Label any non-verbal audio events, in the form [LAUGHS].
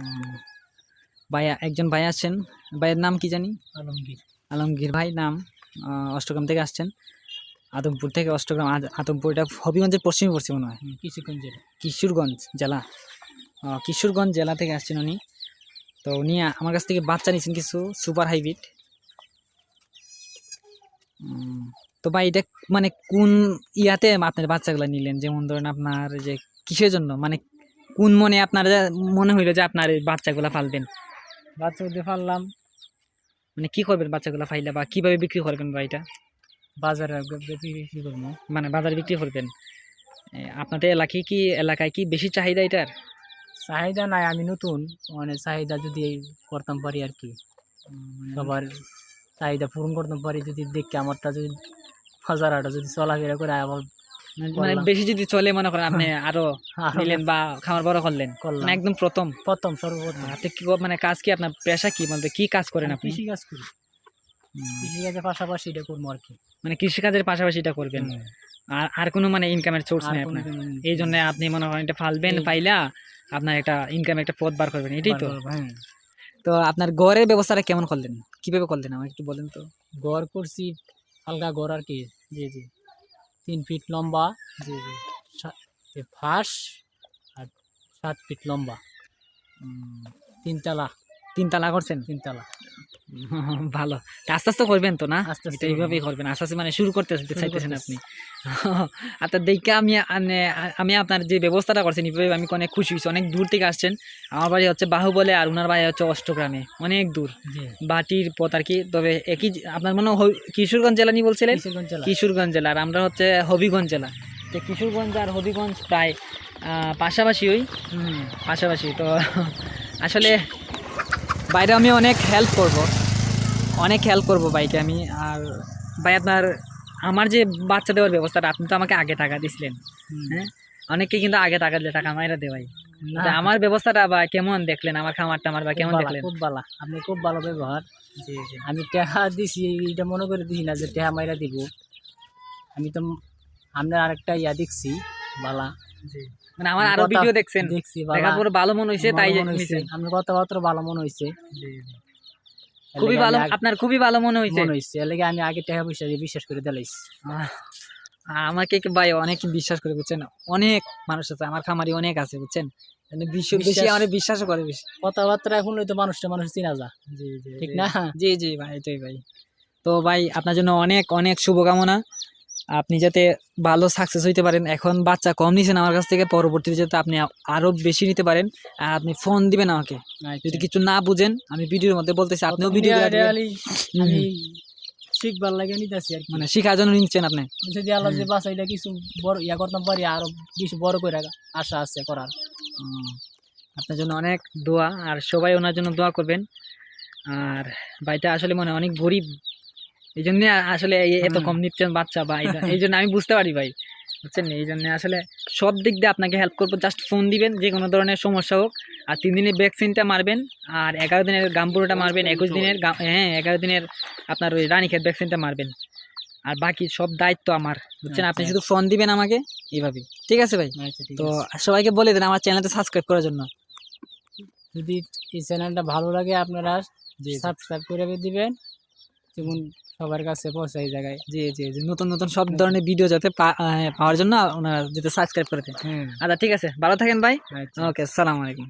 উম, ভাই একজন ভাই আসছেন ভাইয়ের নাম কি জানি? আলমগীর। আলমগীর। ভাই নাম অষ্টগ্রাম থেকে আসছেন। আদমপুর থেকে অষ্টগ্রাম আদ- আদমপুর এটা হবিগঞ্জের পশ্চিমে পড়ছে মনে হয়। কিশোরগঞ্জ জেলা। কিশোরগঞ্জ জেলা। কিশোরগঞ্জ জেলা থেকে আসছেন উনি। তো উনি আমার কাছ থেকে বাচ্চা নিয়েছেন কিছু সুপার হাইব্রিড। তো ভাই এটা মানে কোন ইয়াতে আপনার বাচ্চাগুলো নিলেন? যেমন ধরেন আপনার যে কিসের জন্য? মানে কোন মনে আপনার মনে হইল যে আপনার এই বাচ্চাগুলো পালবেন বাচ্চা উঠে পারলাম মানে কি করবেন বাচ্চাগুলো ফাইলে বা কীভাবে বিক্রি করবেন বা এটা? বাজারে বিক্রি করব। মানে বাজারে বিক্রি করবেন? আপনাদের এলাকায় কি এলাকায় কি বেশি চাহিদা এটার? চাহিদা নাই আমি নতুন। মানে চাহিদা যদি করতাম পারি আর কি। সবার চাহিদা পূরণ করতাম পারি যদি দেখি আমারটা যদি হাজার আটা যদি চলাফেরা করে আবার মানে বেশি যদি চলে মনে করেন আপনি আরও আরও নিলেন বা খামার বড় করলেন মানে একদম প্রথম। প্রথম সর্বপ্রথম। আপনি কি মানে কাজ কি আপনার পেশা কি? বলতে কি কাজ করেন আপনি? কৃষি কাজ করি। কৃষি কাজের পাশাপাশি এটা করব আর কি। মানে কৃষিকাজের পাশাপাশি এটা করবেন। আর আর কোনো মানে ইনকামের সোর্স নেই আপনার? এই জন্য আপনি মনে করেন এটা ফালবেন পাইলা আপনার একটা ইনকাম একটা পথ বার করবেন। এটাই তো। হ্যাঁ। তো আপনার গড়ের ব্যবস্থাটা কেমন করলেন? কীভাবে করলেন আমাকে একটু বলেন তো। গড় করছি হালকা গড় আর কি। জি জি। তিন ফিট লম্বা জি জি। ফাঁস আর সাত ফিট লম্বা। তিনতলা। তিনতলা করছেন? তিনতলা। [LAUGHS] ভালো। আস্তে আস্তে করবেন তো না? আস্তে এটা এইভাবেই করবেন। আস্তে আস্তে মানে শুরু করতে চাইতেছেন। আপনি। [LAUGHS] আপনার দেখে আমি আমি আপনার যে ব্যবস্থাটা করছেন এইভাবে আমি অনেক খুশি হয়েছি। অনেক দূর থেকে আসছেন। আমার বাড়ি হচ্ছে বাহুবলে আর ওনার বাড়ি হচ্ছে অষ্টগ্রামে। অনেক দূর। বাটির পথ আর কি। তবে একই আপনার মনে হয় কিশোরগঞ্জ জেলা নিয়ে বলছিলেন? কিশোরগঞ্জ জেলা। আর আমরা হচ্ছে হবিগঞ্জ জেলা। তো কিশোরগঞ্জ আর হবিগঞ্জ প্রায় পাশাপাশি ওই হুম পাশাপাশি। তো [LAUGHS] আসলে বাইরে আমি অনেক হেল্প করব। অনেক হেল্প করব বাইকে আমি। আর ভাই আপনার আমার যে বাচ্চা দেওয়ার ব্যবস্থাটা আপনি তো আমাকে আগে টাকা দিছিলেন। হ্যাঁ? অনেকে কিন্তু আগে টাকা দিলে টাকা মাইরা দেওয়াই আমার ব্যবস্থাটা বা কেমন দেখলেন? আমার খামারটা আমার বা কেমন দেখলেন? খুব ভালো। আপনি খুব ভালো ব্যবহার। জি জি। আমি টেহা দিছি এটা মনে করে দিছি না যে টেহা মাইরা দিব। আমি তো আপনার আরেকটা ইয়া দেখছি বালা। জি। মানে আমার আরও ভিডিও দেখছেন। দেখছি দেখার পরে ভালো মনে তাই। আমি কথাবার্তা ভালো মনে খুবই ভালো আপনার খুবই ভালো মনে মনে এর লেগে আমি আগে টাকা পয়সা দিয়ে বিশ্বাস করে দিলাইছি। আমাকে ভাই অনেক বিশ্বাস করে বুঝছেন? অনেক মানুষ আছে আমার খামারি অনেক আছে বুঝছেন? মানে বেশি আমার বিশ্বাসও করে বেশি। কথাবার্তা এখন তো মানুষটা মানুষ চিনা যা জি জি ঠিক না? জি জি ভাই এটাই ভাই। তো ভাই আপনার জন্য অনেক অনেক শুভকামনা। আপনি যাতে ভালো সাকসেস হইতে পারেন এখন বাচ্চা কম নিছেন আমার কাছ থেকে পরবর্তীতে যাতে আপনি আরও বেশি নিতে পারেন আর আপনি ফোন দিবেন আমাকে। যদি কিছু না বুঝেন আমি ভিডিওর মধ্যে বলতেছি আপনিও ভিডিও শিখবার লাগে নিতেছি আর মানে শিখার জন্য নিচ্ছেন আপনি। যদি আল্লাহ যে বাসাইটা কিছু বড় ইয়া করতাম পারি আরও কিছু বড় করে আশা আছে করার। আপনার জন্য অনেক দোয়া আর সবাই ওনার জন্য দোয়া করবেন। আর ভাইটা আসলে মনে হয় অনেক গরিব। এই জন্য আসলে এই- এত কম নিচ্ছেন বাচ্চা বা এই জন্য আমি বুঝতে পারি ভাই বুঝছেন এই জন্য আসলে সব দিক দিয়ে আপনাকে হেল্প করব। জাস্ট ফোন দিবেন যে কোনো ধরনের সমস্যা হোক আর তিন দিনের ভ্যাকসিনটা মারবেন আর এগারো দিনের গামপুরোটা মারবেন একুশ দিনের হ্যাঁ এগারো দিনের আপনার ওই রানীক্ষেত ভ্যাকসিনটা মারবেন। আর বাকি সব দায়িত্ব আমার বুঝছেন? আপনি আচ্ছা। শুধু ফোন দিবেন আমাকে এইভাবেই। ঠিক আছে ভাই? আচ্ছা তো। সবাইকে বলে দেন আমার চ্যানেলটা সাবস্ক্রাইব করার জন্য। যদি এই চ্যানেলটা ভালো লাগে আপনারা সাবস্ক্রাইব করে দিবেন যেমন সবার কাছে পৌঁছায় এই জায়গায়। জি জি জি। নতুন নতুন সব ধরনের ভিডিও যাতে পাওয়ার জন্য ওনারা যাতে সাবস্ক্রাইব করে দেন হ্যাঁ। আচ্ছা ঠিক আছে। ভালো থাকেন ভাই। আচ্ছা। ওকে আসসালামু আলাইকুম।